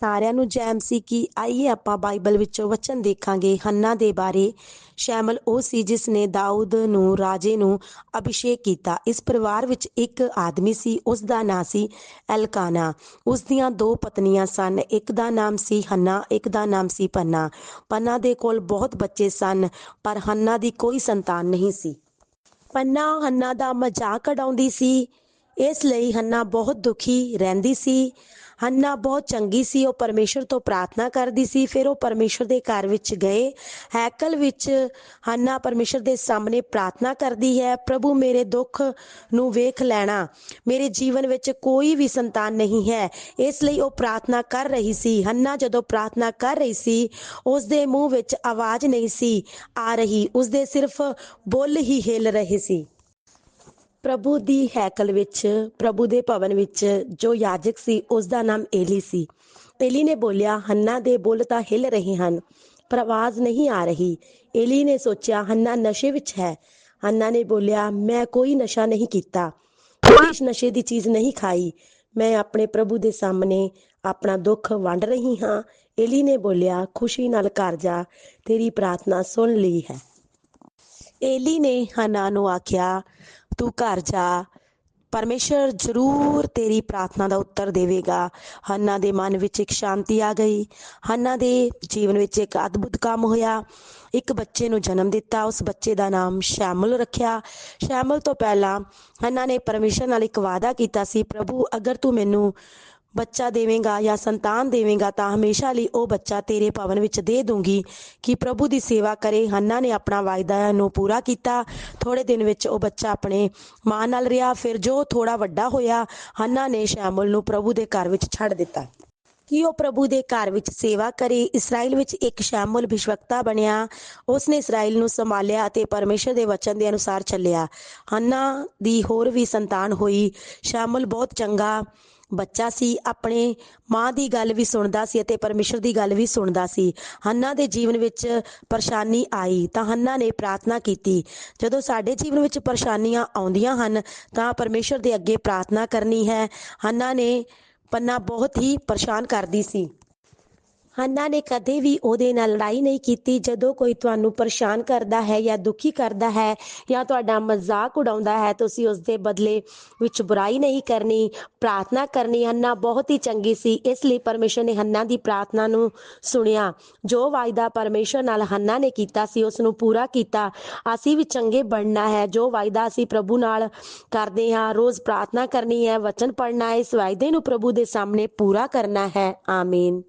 ਸਾਰਿਆਂ ਨੂੰ ਜੈਮ ਸੀ ਕਿ ਆਈਏ ਆਪਾਂ ਬਾਈਬਲ ਵਿੱਚੋਂ ਵਚਨ ਦੇਖਾਂਗੇ ਹੰਨਾ ਦੇ ਬਾਰੇ। ਸ਼ੈਮਲ ਉਹ ਸੀ ਜਿਸ ਨੇ ਦਾਊਦ ਨੂੰ, ਰਾਜੇ ਨੂੰ ਅਭਿਸ਼ੇਕ ਕੀਤਾ। ਇਸ ਪਰਿਵਾਰ ਵਿੱਚ ਇੱਕ ਆਦਮੀ ਸੀ, ਉਸ ਦਾ ਨਾਂ ਸੀ ਐਲਕਾਨਾ। ਉਸ ਦੀਆਂ ਦੋ ਪਤਨੀਆਂ ਸਨ, ਇੱਕ ਦਾ ਨਾਮ ਸੀ ਹੰਨਾ, ਇੱਕ ਦਾ ਨਾਮ ਸੀ ਪੰਨਾ। ਪੰਨਾ ਦੇ ਕੋਲ ਬਹੁਤ ਬੱਚੇ ਸਨ, ਪਰ ਹੰਨਾ ਦੀ ਕੋਈ ਸੰਤਾਨ ਨਹੀਂ ਸੀ। ਪੰਨਾ ਹੰਨਾ ਦਾ ਮਜ਼ਾਕ ਉਡਾਉਂਦੀ ਸੀ, ਇਸ ਲਈ ਹੰਨਾ ਬਹੁਤ ਦੁਖੀ ਰਹਿੰਦੀ ਸੀ। ਹੰਨਾ ਬਹੁਤ ਚੰਗੀ ਸੀ, ਉਹ ਪਰਮੇਸ਼ਰ ਤੋਂ ਪ੍ਰਾਰਥਨਾ ਕਰਦੀ ਸੀ, ਫਿਰ ਉਹ ਪਰਮੇਸ਼ਰ ਦੇ ਘਰ ਵਿੱਚ ਗਏ। ਹੈਕਲ ਵਿੱਚ ਹੰਨਾ ਪਰਮੇਸ਼ਰ ਦੇ ਸਾਹਮਣੇ ਪ੍ਰਾਰਥਨਾ ਕਰਦੀ ਹੈ, ਪ੍ਰਭੂ, ਮੇਰੇ ਦੁੱਖ ਨੂੰ ਵੇਖ ਲੈਣਾ। ਮੇਰੇ ਜੀਵਨ ਵਿੱਚ ਕੋਈ ਵੀ ਸੰਤਾਨ ਨਹੀਂ ਹੈ। ਇਸ ਲਈ ਉਹ ਪ੍ਰਾਰਥਨਾ ਕਰ ਰਹੀ ਸੀ। ਹੰਨਾ ਜਦੋਂ ਪ੍ਰਾਰਥਨਾ ਕਰ ਰਹੀ ਸੀ ਉਸ ਦੇ ਮੂੰਹ ਵਿੱਚ ਆਵਾਜ਼ ਨਹੀਂ ਸੀ ਆ ਰਹੀ। ਉਸ ਦੇ ਸਿਰਫ ਬੁੱਲ ਹੀ ਹਿੱਲ ਰਹੇ ਸੀ। ਪ੍ਰਭੂ ਦੀ ਹੈਕਲ ਵਿੱਚ, ਪ੍ਰਭੂ ਦੇ ਭਵਨ ਵਿੱਚ ਜੋ ਯਾਜਕ ਸੀ ਉਸ ਦਾ ਨਾਮ ਏਲੀ ਸੀ। ਏਲੀ ਨੇ ਬੋਲਿਆ, ਹੰਨਾ ਦੇ ਬੁੱਲ ਤਾਂ ਹਿੱਲ ਰਹੇ ਹਨ, ਪਰ ਆਵਾਜ਼ ਨਹੀਂ ਆ ਰਹੀ। ਏਲੀ ਨੇ ਸੋਚਿਆ, ਹੰਨਾ ਨਸ਼ੇ ਵਿੱਚ ਹੈ। ਹੰਨਾ ਨੇ ਬੋਲਿਆ, ਮੈਂ ਕੋਈ ਨਸ਼ਾ ਨਹੀਂ ਕੀਤਾ। ਕੋਈ ਨਸ਼ੇ ਦੀ ਚੀਜ਼ ਨਹੀਂ ਖਾਈ। ਮੈਂ ਆਪਣੇ ਪ੍ਰਭੂ ਦੇ ਸਾਹਮਣੇ ਆਪਣਾ ਦੁੱਖ ਵੰਡ ਰਹੀ ਹਾਂ। ਏਲੀ ਨੇ ਬੋਲਿਆ, ਖੁਸ਼ੀ ਨਾਲ ਘਰ ਜਾ, ਤੇਰੀ ਪ੍ਰਾਰਥਨਾ ਸੁਣ ਲਈ ਹੈ। ਏਲੀ ਨੇ ਹਨਾ ਨੂੰ ਆਖਿਆ, ਤੂੰ ਘਰ ਜਾ, ਪਰਮੇਸ਼ਰ ਜ਼ਰੂਰ ਤੇਰੀ ਪ੍ਰਾਰਥਨਾ ਦਾ ਉੱਤਰ ਦੇਵੇਗਾ। ਹੰਨਾ ਦੇ ਮਨ ਵਿੱਚ ਇੱਕ ਸ਼ਾਂਤੀ ਆ ਗਈ। ਹੰਨਾ ਦੇ ਜੀਵਨ ਵਿੱਚ ਇੱਕ ਅਦਭੁਤ ਕੰਮ ਹੋਇਆ। ਇੱਕ ਬੱਚੇ ਨੂੰ ਜਨਮ ਦਿੱਤਾ। ਉਸ ਬੱਚੇ ਦਾ ਨਾਮ ਸ਼ੈਮਲ ਰੱਖਿਆ। ਸ਼ੈਮਲ ਤੋਂ ਪਹਿਲਾਂ ਹੰਨਾ ਨੇ ਪਰਮੇਸ਼ਰ ਨਾਲ ਇੱਕ ਵਾਅਦਾ ਕੀਤਾ ਸੀ, ਪ੍ਰਭੂ, ਅਗਰ ਤੂੰ ਮੈਨੂੰ ਬੱਚਾ ਦੇਵੇਂਗਾ ਜਾਂ ਸੰਤਾਨ ਦੇਵੇਂਗਾ ਤਾਂ ਹਮੇਸ਼ਾ ਲਈ ਉਹ ਬੱਚਾ ਤੇਰੇ ਭਵਨ ਵਿੱਚ ਦੇ ਦੂੰਗੀ। ਕਿ ਪ੍ਰਭੂ ਦੀ ਸੇਵਾ ਕਰੇ? ਹੰਨਾ ਨੇ ਆਪਣਾ ਵਾਅਦਾ ਨੂੰ ਪੂਰਾ ਕੀਤਾ। ਥੋੜੇ ਦਿਨ ਵਿੱਚ ਉਹ ਬੱਚਾ ਆਪਣੇ ਮਾਂ ਨਾਲ ਰਿਹਾ। ਫਿਰ ਜੋ ਥੋੜਾ ਵੱਡਾ ਹੋਇਆ, ਹੰਨਾ ਨੇ ਸ਼ੈਮਲ ਨੂੰ ਪ੍ਰਭੂ ਦੇ ਘਰ ਵਿੱਚ ਛੱਡ ਦਿੱਤਾ। ਕਿ ਉਹ ਪ੍ਰਭੂ ਦੇ ਘਰ ਵਿੱਚ ਸੇਵਾ ਕਰੇ? ਇਸਰਾਇਲ ਵਿੱਚ ਇੱਕ ਸ਼ੈਮੁਲ ਭਿਸ਼ਵਕਤਾ ਬਣਿਆ। ਉਸਨੇ ਇਸਰਾਇਲ ਨੂੰ ਸੰਭਾਲਿਆ ਅਤੇ ਪਰਮੇਸ਼ਰ ਦੇ ਵਚਨ ਦੇ ਅਨੁਸਾਰ ਚੱਲਿਆ। ਹੰਨਾ ਦੀ ਹੋਰ ਵੀ ਸੰਤਾਨ ਹੋਈ। ਸ਼ੈਮੁਲ ਬਹੁਤ ਚੰਗਾ ਬੱਚਾ ਸੀ, ਆਪਣੇ ਮਾਂ ਦੀ ਗੱਲ ਵੀ ਸੁਣਦਾ ਸੀ ਅਤੇ ਪਰਮੇਸ਼ਰ ਦੀ ਗੱਲ ਵੀ ਸੁਣਦਾ ਸੀ। ਹੰਨਾ ਦੇ ਜੀਵਨ ਵਿੱਚ ਪਰੇਸ਼ਾਨੀ ਆਈ ਤਾਂ ਹੰਨਾ ਨੇ ਪ੍ਰਾਰਥਨਾ ਕੀਤੀ। ਜਦੋਂ ਸਾਡੇ ਜੀਵਨ ਵਿੱਚ ਪਰੇਸ਼ਾਨੀਆਂ ਆਉਂਦੀਆਂ ਹਨ ਤਾਂ ਪਰਮੇਸ਼ਰ ਦੇ ਅੱਗੇ ਪ੍ਰਾਰਥਨਾ ਕਰਨੀ ਹੈ। ਹੰਨਾ ਨੇ ਪੰਨਾ ਬਹੁਤ ਹੀ ਪਰੇਸ਼ਾਨ ਕਰਦੀ ਸੀ। ਹੰਨਾ ਨੇ ਕਦੇ ਵੀ ਉਹਦੇ ਨਾਲ ਲੜਾਈ ਨਹੀਂ ਕੀਤੀ, ਜਦੋਂ ਕੋਈ ਤੁਹਾਨੂੰ ਪਰੇਸ਼ਾਨ ਕਰਦਾ ਹੈ ਜਾਂ ਦੁਖੀ ਕਰਦਾ ਹੈ ਜਾਂ ਤੁਹਾਡਾ ਮਜ਼ਾਕ ਉਡਾਉਂਦਾ ਹੈ, ਤੁਸੀਂ ਉਸ ਦੇ ਬਦਲੇ ਵਿੱਚ ਬੁਰਾਈ ਨਹੀਂ ਕਰਨੀ, ਪ੍ਰਾਰਥਨਾ ਕਰਨੀ, ਹੰਨਾ ਬਹੁਤ ਹੀ ਚੰਗੀ ਸੀ। ਇਸ ਲਈ ਪਰਮੇਸ਼ਰ ਨੇ ਹੰਨਾ ਦੀ ਪ੍ਰਾਰਥਨਾ ਨੂੰ ਸੁਣਿਆ। ਜੋ ਵਾਅਦਾ ਪਰਮੇਸ਼ਰ ਨਾਲ ਹੰਨਾ ਨੇ ਕੀਤਾ ਸੀ ਉਸ ਨੂੰ ਪੂਰਾ ਕੀਤਾ। ਅਸੀਂ ਵੀ ਚੰਗੇ ਬਣਨਾ ਹੈ। ਜੋ ਵਾਅਦਾ ਅਸੀਂ ਪ੍ਰਭੂ ਨਾਲ ਕਰਦੇ ਹਾਂ, ਰੋਜ਼ ਪ੍ਰਾਰਥਨਾ ਕਰਨੀ ਹੈ, ਵਚਨ ਪੜ੍ਹਨਾ ਹੈ, ਇਸ ਵਾਅਦੇ ਨੂੰ ਪ੍ਰਭੂ ਦੇ ਸਾਹਮਣੇ ਪੂਰਾ ਕਰਨਾ ਹੈ। ਆਮੀਨ।